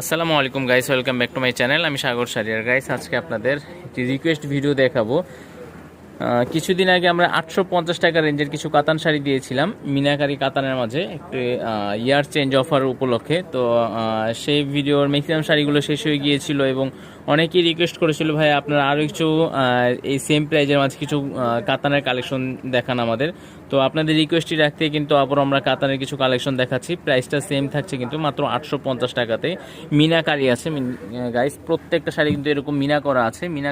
আসসালামু আলাইকুম guys welcome back to my channel আমি সাগর সারিয়ার। গাইস আজকে আপনাদের একটি রিকোয়েস্ট ভিডিও দেখাবো। কিছুদিন আগে আমরা আটশো পঞ্চাশ টাকা রেঞ্জের কিছু কাতান শাড়ি দিয়েছিলাম, মিনাকারি কাতানের মাঝে একটি ইয়ার চেঞ্জ অফার উপলক্ষে। তো সেই ভিডিওর ম্যাক্সিমাম শাড়িগুলো শেষ হয়ে গিয়েছিল এবং অনেকেই রিকোয়েস্ট করেছিল, ভাই, আপনারা আরও কিছু এই সেম প্রাইজের মাঝে কিছু কাতানের কালেকশন দেখান আমাদের। তো আপনাদের রিকোয়েস্টটি রাখতে কিন্তু আবার আমরা কাতানের কিছু কালেকশন দেখাচ্ছি। প্রাইসটা সেম থাকছে কিন্তু মাত্র আটশো পঞ্চাশ টাকাতে। মিনাকারি আছে গাইস প্রত্যেকটা শাড়ি কিন্তু এরকম মিনা করা আছে। মিনা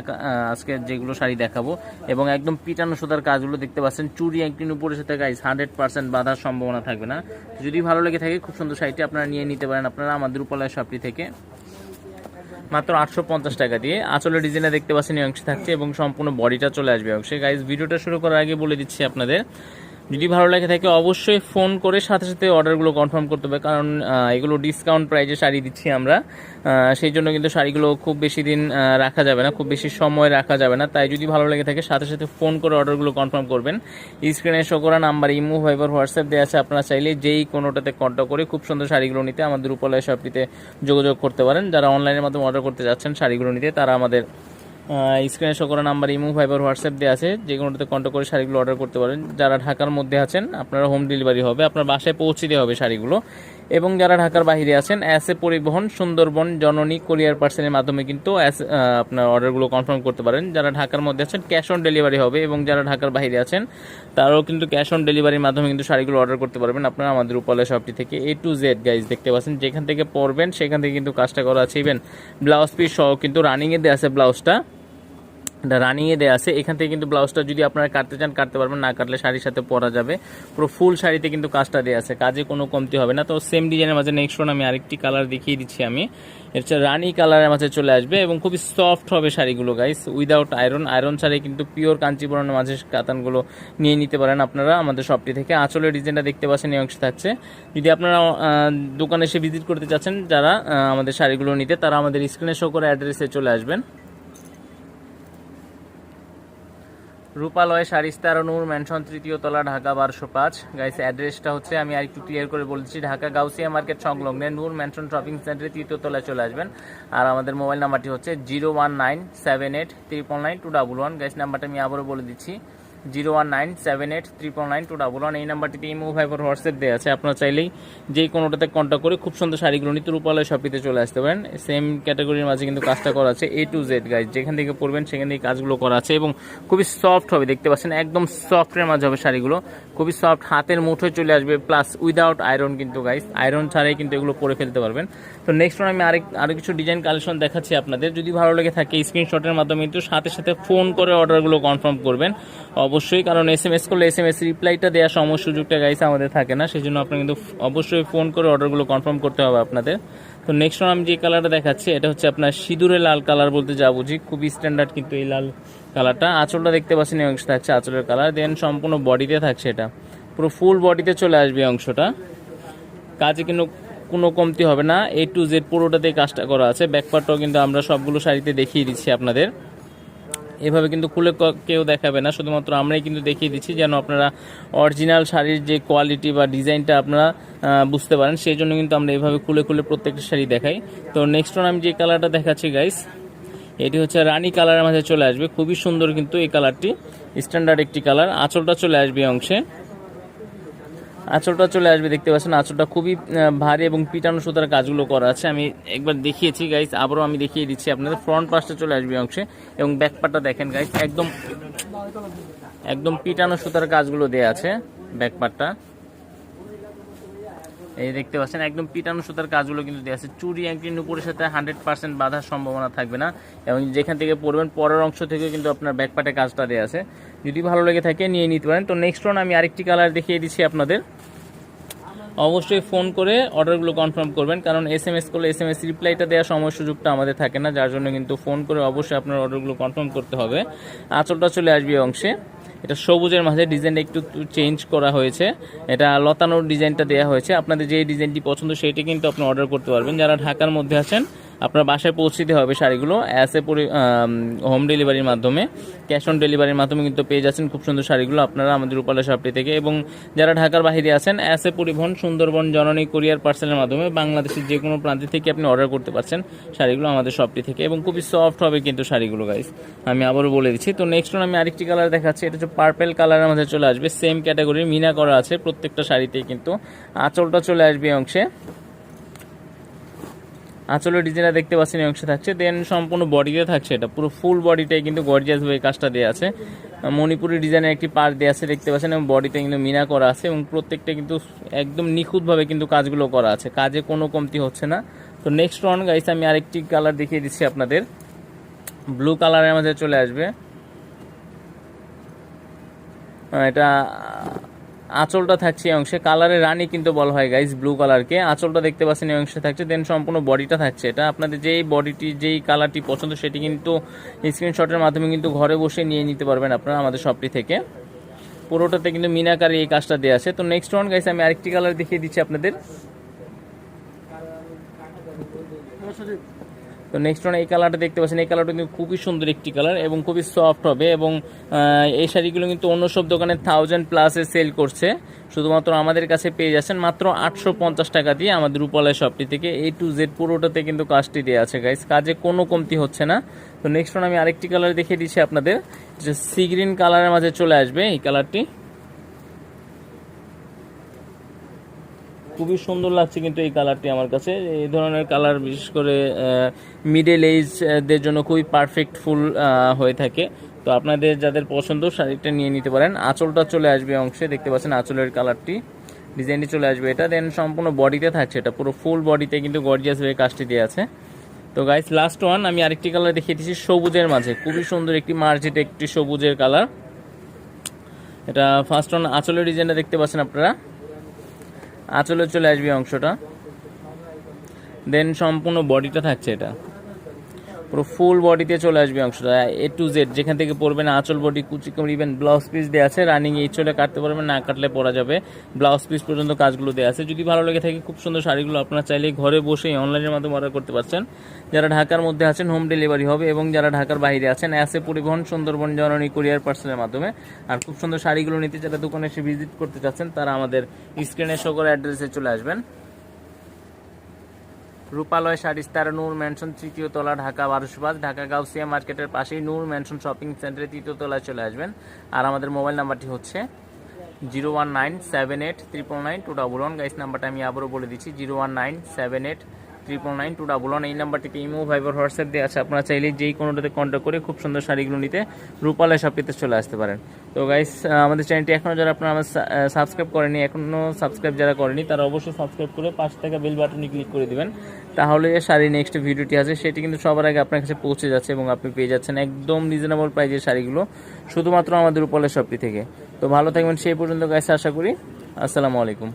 আজকে যেগুলো শাড়ি দেখাবো এবং একদম পিটানো সুতার কাজগুলো দেখতে পাচ্ছেন। চুরি একদিন উপরে সাথে গাইস হান্ড্রেড পার্সেন্ট বাঁধার সম্ভাবনা থাকবে না। যদি ভালো লেগে থাকে, খুব সুন্দর শাড়িটি আপনারা নিয়ে নিতে পারেন। আপনারা আমাদের উপলয় শপটি থেকে মাত্র আটশো পঞ্চাশ টাকা দিয়ে। আঁচলের ডিজাইনে দেখতে পাচ্ছেন, এই অংশে থাকছে এবং সম্পূর্ণ বডিটা চলে আসবে অংশে। গাইজ ভিডিওটা শুরু করার আগে বলে দিচ্ছি আপনাদের যদি ভালো লাগে থাকে, অবশ্যই ফোন করে সাথে সাথে অর্ডারগুলো কনফার্ম করতে হবে। কারণ এগুলো ডিসকাউন্ট প্রাইজে শাড়ি দিচ্ছি আমরা। সেই জন্য কিন্তু শাড়িগুলো খুব বেশি দিন রাখা যাবে না, খুব বেশি সময় রাখা যাবে না। তাই যদি ভালো লেগে থাকে, সাথে সাথে ফোন করে অর্ডারগুলো কনফার্ম করবেন। স্ক্রিনে শো করা নাম্বার, ইমো ভাইবার হোয়াটসঅ্যাপ দেওয়া আছে। আপনারা চাইলে যেই কোনোটাতে কন্ট্যাক্ট করে খুব সুন্দর শাড়িগুলো নিতে আমাদের উপলয় শপটিতে যোগাযোগ করতে পারেন। যারা অনলাইনের মাধ্যমে অর্ডার করতে যাচ্ছেন, শাড়িগুলো নিতে, তারা আমাদের স্ক্রিনে শো করা নাম্বার ইমো ভাইবার হোয়াটসঅ্যাপ দেওয়া আছে যে কোনোটাতে কন্ট্যাক্ট করে শাড়িগুলো অর্ডার করতে পারেন। যারা ঢাকার মধ্যে আছেন আপনারা হোম ডেলিভারি হবে আপনার বাসায় পৌঁছে দেওয়া হবে শাড়িগুলো। এবং যারা ঢাকার বাইরে আছেন অ্যাসে পরিবহন সুন্দরবন জননী কোরিয়ার পার্সেলের মাধ্যমে কিন্তু আহ, আপনার অর্ডারগুলো কনফার্ম করতে পারেন। যারা ঢাকার মধ্যে আছেন ক্যাশ অন ডেলিভারি হবে এবং যারা ঢাকার বাইরে আছেন তারাও কিন্তু ক্যাশ অন ডেলিভারির মাধ্যমে কিন্তু শাড়িগুলো অর্ডার করতে পারবেন। আপনারা আমাদের উপলে শপটি থেকে এ টু জেড গাইজ দেখতে পাচ্ছেন। যেখান থেকে পড়বেন সেখান থেকে কিন্তু কাজটা করা আছে। ইভেন ব্লাউজ পিস সহ কিন্তু রানিংয়ে দেওয়া আছে ব্লাউজটা এটা রানিংয়ে দেওয়া আছে। এখান থেকে কিন্তু ব্লাউজটা যদি আপনারা কাটতে চান, কাটতে পারবেন, না কাটলে শাড়ির সাথে পরা যাবে। পুরো ফুল শাড়িতে কিন্তু কাজটা দেওয়া আছে। কাজে কোনো কমতি হবে না। তো সেম ডিজাইনের মাঝে নেক্সট ওয়ান আমি আরেকটি কালার দেখিয়ে দিচ্ছি আমি। হচ্ছে রানি কালারের মাঝে চলে আসবে এবং খুবই সফট হবে শাড়িগুলো গাইস উইদাউট আয়রন আয়রন ছাড়াই কিন্তু পিওর কাঞ্চিপুরনের মাঝে কাতানগুলো নিয়ে নিতে পারেন আপনারা আমাদের শপটি থেকে। আঁচলের ডিজাইনটা দেখতে পাচ্ছেন, এই অংশে থাকছে। যদি আপনারা দোকানে এসে ভিজিট করতে চাচ্ছেন, যারা আমাদের শাড়িগুলো নিতে, তারা আমাদের স্ক্রিনে শো করে অ্যাড্রেসে চলে আসবেন। রূপালয় সারিস্তার নূর ম্যানশন তৃতীয় তলা, ঢাকা বারোশো পাঁচ। গাইস অ্যাড্রেসটা হচ্ছে, আমি আর একটু ক্লিয়ার করে বলছি, ঢাকা গাউসিয়া মার্কেট সংলগ্নে নূর ম্যানশন শপিং সেন্টারে তৃতীয় তলায় চলে আসবেন। আর আমাদের মোবাইল নাম্বারটি হচ্ছে zero one nine seven eight triple nine two double one. Guys নাম্বারটা আমি আবারও বলে দিচ্ছি। Zero one nine seven eight triple nine two double one. এই নাম্বারটিতে ইমো ভাইবার হোয়াটসঅ্যাপ দেওয়া আছে। আপনারা চাইলেই যেই কোনোটাতে কন্ট্যাক্ট করে খুব সুন্দর শাড়িগুলো নিতে রূপালয় শপিতে চলে আসতে পারেন। সেম ক্যাটাগরির মাঝে কিন্তু কাজটা করা আছে এ টু জেড গাইজ যেখান থেকে পড়বেন সেখান থেকে কাজগুলো করা আছে এবং খুবই সফট হবে, দেখতে পাচ্ছেন? একদম সফটের মাঝে হবে শাড়িগুলো। খুবই সফট হাতের মুঠোয় চলে আসবে। প্লাস উইদাউট আয়রন কিন্তু গাইস আয়রন ছাড়াই কিন্তু এগুলো পরে ফেলতে পারবেন। তো নেক্সট ওয়ান আমি আরেক আরও কিছু ডিজাইন কালেকশন দেখাচ্ছি আপনাদের। যদি ভালো লেগে থাকে স্ক্রিনশটের মাধ্যমে কিন্তু সাথে সাথে ফোন করে অর্ডারগুলো কনফার্ম করবেন। অবশ্যই, কারণ এস এম এস করলে এস এম এস রিপ্লাইটা দেওয়ার সময় সুযোগটা গাইস আমাদের থাকে না সেই জন্য আপনার কিন্তু অবশ্যই ফোন করে অর্ডারগুলো কনফার্ম করতে হবে আপনাদের। তো নেক্সট আমি যে কালারটা দেখাচ্ছি, এটা হচ্ছে আপনার সিঁদুরে লাল কালার বলতে যা বুঝি, খুবই স্ট্যান্ডার্ড কিন্তু এই লাল কালারটা আঁচলটা দেখতে পাচ্ছেন এই অংশ থাকছে আঁচলের কালার দেন সম্পূর্ণ বডিতে থাকছে এটা। পুরো ফুল বডিতে চলে আসবে অংশটা। কাজে কিন্তু কোনো কমতি হবে না এ টু জেড পুরোটাতে কাজটা করা আছে। ব্যাকপার্টটাও কিন্তু আমরা সবগুলো শাড়িতে দেখিয়ে দিচ্ছি আপনাদের। এভাবে কিন্তু খুলে কেউ দেখাবে না। শুধুমাত্র আমরাই কিন্তু দেখিয়ে দিচ্ছি যেন আপনারা অরিজিনাল শাড়ির যে কোয়ালিটি বা ডিজাইনটা আপনারা বুঝতে পারেন, সেই জন্য কিন্তু আমরা এভাবে খুলে খুলে প্রত্যেকটা শাড়ি দেখাই। তো নেক্সট ওয়ান আমি যে কালারটা দেখাচ্ছি গাইস এটি হচ্ছে রানি কালারের মাঝে চলে আসবে। খুবই সুন্দর কিন্তু এই কালারটি স্ট্যান্ডার্ড একটি কালার আঁচলটা চলে আসবে অংশে। আঁচলটা চলে আসবে, দেখতে পাচ্ছেন আঁচলটা খুবই ভারী এবং পিটানো সুতার কাজগুলো করা আছে। আমি একবার দেখিয়েছি গাইস আবারও আমি দেখিয়ে দিচ্ছি আপনাদের। ফ্রন্ট পাশটা চলে আসবে অংশে এবং ব্যাক পার্টটা দেখেন গাইস একদম একদম পিটানো সুতার কাজগুলো দেয়া আছে ব্যাক পার্টটা এই দেখতে পাচ্ছেন, একদম পিটানো সুতার কাজগুলো কিন্তু দেওয়া আছে। চুরি একদিন উপরের সাথে হান্ড্রেড পার্সেন্ট বাঁধার সম্ভাবনা থাকবে না। এবং যেখান থেকে পড়বেন পরের অংশ থেকে কিন্তু আপনার ব্যাকপাটে কাজটা দেওয়া আছে। যদি ভালো লেগে থাকে, নিয়ে নিতে পারেন। তো নেক্সট ওয়ান আমি আরেকটি কালার দেখিয়ে দিচ্ছি আপনাদের। অবশ্যই ফোন করে অর্ডারগুলো কনফার্ম করবেন, কারণ এস এম এস করলে এস এম এস রিপ্লাইটা দেওয়ার সময় সুযোগটা আমাদের থাকে না। যার জন্য কিন্তু ফোন করে অবশ্যই আপনার অর্ডারগুলো কনফার্ম করতে হবে। আঁচলটা চলে আসবে অংশে। এটা সবুজের মাঝে ডিজাইনটা একটু চেঞ্জ করা হয়েছে। এটা লতানোর ডিজাইনটা দেওয়া হয়েছে। আপনাদের যে ডিজাইনটি পছন্দ, সেইটি কিন্তু আপনি অর্ডার করতে পারবেন। যারা ঢাকার মধ্যে আছেন আপনার বাসায় পৌঁছে দিতে হবে শাড়িগুলো। অ্যাসে পরি হোম ডেলিভারির মাধ্যমে ক্যাশ অন ডেলিভারির মাধ্যমে কিন্তু পেয়ে যাচ্ছেন খুব সুন্দর শাড়িগুলো আপনারা আমাদের রূপালা শপটি থেকে। এবং যারা ঢাকার বাইরে আছেন অ্যাসে পরিবহন, সুন্দরবন, জননী কোরিয়ার পার্সেলের মাধ্যমে বাংলাদেশের যে কোনো প্রান্ত থেকে আপনি অর্ডার করতে পারছেন শাড়িগুলো আমাদের শপটি থেকে। এবং খুবই সফট হবে কিন্তু শাড়িগুলো গাইস আমি আবারও বলে দিচ্ছি। তো নেক্সট আমি আরেকটি কালার দেখাচ্ছি। এটা হচ্ছে পার্পেল কালারের মধ্যে চলে আসবে। সেম ক্যাটাগরির মিনা করা আছে প্রত্যেকটা শাড়িতেই কিন্তু। আঁচলটা চলে আসবে অংশে। আঁচলের ডিজাইনটা দেখতে পাচ্ছেন, এই অংশে থাকছে। দেন সম্পূর্ণ বডিতে থাকছে এটা। পুরো ফুল বডিটাই কিন্তু গর্জিয়াস ভাবে কাজটা দেওয়া আছে। মণিপুরি ডিজাইনের একটি পার্ট দেওয়া আছে, দেখতে পাচ্ছেন, এবং বডিতে কিন্তু মিনা করা আছে, এবং প্রত্যেকটা কিন্তু একদম নিখুঁতভাবে কিন্তু কাজগুলো করা আছে। কাজে কোনো কমতি হচ্ছে না। তো নেক্সট ওয়ান গাইস আমি আরেকটি কালার দেখিয়ে দিচ্ছি আপনাদের। ব্লু কালারের মধ্যে চলে আসবে। এটা আঁচলটা থাকছে এই অংশে। কালারে রানী কিন্তু বলা হয় গাইজ ব্লু কালারকে আঁচলটা দেখতে পাচ্ছেন এই অংশে থাকছে। দেন সম্পূর্ণ বডিটা থাকছে। এটা আপনাদের যেই বডিটি যেই কালারটি পছন্দ, সেটি কিন্তু স্ক্রিনশটের মাধ্যমে কিন্তু ঘরে বসে নিয়ে নিতে পারবেন আপনারা আমাদের শপটি থেকে। পুরোটাতে কিন্তু মিনাকারি এই কাজটা দেওয়া আছে। তো নেক্সট ওয়ান গাইজ আমি আরেকটি কালার দেখিয়ে দিচ্ছি আপনাদের। তো নেক্সট ওয়ান এই কালারটা দেখতে পাচ্ছেন। এই কালারটা কিন্তু খুবই সুন্দর একটি কালার এবং খুবই সফট হবে এবং এই শাড়িগুলো কিন্তু অন্য সব দোকানে থাউজেন্ড প্লাসে সেল করছে। শুধুমাত্র আমাদের কাছে পেয়ে যাচ্ছেন মাত্র আটশো পঞ্চাশ টাকা দিয়ে আমাদের রূপালয় শপটি থেকে। এ টু জেড পুরোটাতে কিন্তু কাজটি দেওয়া আছে গাইস কাজে কোনো কমতি হচ্ছে না। তো নেক্সট ওয়ান আমি আরেকটি কালার দেখিয়ে দিচ্ছি আপনাদের। যে সি গ্রিন কালারের মাঝে চলে আসবে এই কালারটি খুবই সুন্দর লাগছে কিন্তু এই কালারটি আমার কাছে। এই ধরনের কালার বিশেষ করে মিডল এজদের জন্য খুবই পারফেক্ট ফুল হয়ে থাকে। তো আপনাদের যাদের পছন্দ, শাড়িটা নিয়ে নিতে পারেন। আঁচলটা চলে আসবে অংশে, দেখতে পাচ্ছেন আঁচলের কালারটি। ডিজাইনটি চলে আসবে। এটা দেন সম্পূর্ণ বডিতে থাকছে। এটা পুরো ফুল বডিতে কিন্তু গর্জিয়াস হয়ে কাজটি দিয়ে আছে। তো গাইস লাস্ট ওয়ান আমি আরেকটি কালার দেখিয়ে দিচ্ছি, সবুজের মাঝে। খুবই সুন্দর একটি মার্জিত একটি সবুজের কালার এটা ফার্স্ট ওয়ান আঁচলের ডিজাইনটা দেখতে পাচ্ছেন আপনারা। আঁচলে চলে আসবে অংশটা। দেন সম্পূর্ণ বডিটা থাকছে এটা। পুরো ফুল বডিতে চলে আসবে অংশটা। এ টু জেড যেখান থেকে পরবেন আঁচল বডি কুচি ইভেন ব্লাউজ পিস দেওয়া আছে রানিং এই চলে কাটতে পারবেন, না কাটলে পরা যাবে। ব্লাউজ পিস পর্যন্ত কাজগুলো দেওয়া আছে। যদি ভালো লেগে থাকে, খুব সুন্দর শাড়িগুলো আপনারা চাইলে ঘরে বসে অনলাইনের মাধ্যমে অর্ডার করতে পারছেন। যারা ঢাকার মধ্যে আছেন হোম ডেলিভারি হবে এবং যারা ঢাকার বাইরে আছেন অ্যাসে পরিবহন সুন্দরবন জননী কুরিয়ার পার্সেলের মাধ্যমে। আর খুব সুন্দর শাড়িগুলো নিতে যারা দোকানে এসে ভিজিট করতে চাচ্ছেন, তারা আমাদের স্ক্রিনে সকল অ্যাড্রেসে চলে আসবেন। রূপালয় শাড়ি স্টার নূর ম্যানশন তৃতীয় তলা, ঢাকা বারোশোবাদ ঢাকা গাউসিয়া মার্কেটের পাশেই নূর ম্যানশন শপিং সেন্টারে তৃতীয় তলায় চলে আসবেন। আর আমাদের মোবাইল নাম্বারটি হচ্ছে zero one nine seven eight triple nine two double one. Guys, নাম্বারটা আমি আবারও বলে দিচ্ছি, zero one nine seven eight triple nine two double one এই নাম্বারটিতে ইমো ভাইবার হোয়াটসঅ্যাপ দিয়ে আছে। আপনারা চাইলে যেই কোনোটাতে কন্ট্যাক্ট করে খুব সুন্দর শাড়িগুলো নিতে রূপালয় শপিতে চলে আসতে পারেন। তো গাইস আমাদের চ্যানেলটি এখনও যারা আপনারা আমার সাবস্ক্রাইব করেনি এখনও সাবস্ক্রাইব যারা করেনি তারা অবশ্যই সাবস্ক্রাইব করে পাশে থাকা বেল বাটনে ক্লিক করে দিবেন। তাহলে শাড়ি নেক্সট ভিডিওটি আছে, সেটি কিন্তু সবার আগে আপনার কাছে পৌঁছে যাচ্ছে এবং আপনি পেয়ে যাচ্ছেন একদম রিজনেবল প্রাইজের শাড়িগুলো, শুধুমাত্র আমাদের রূপালয় শপটি থেকে। তো ভালো থাকবেন, সেই পর্যন্ত গাইস আশা করি। আসসালামু আলাইকুম।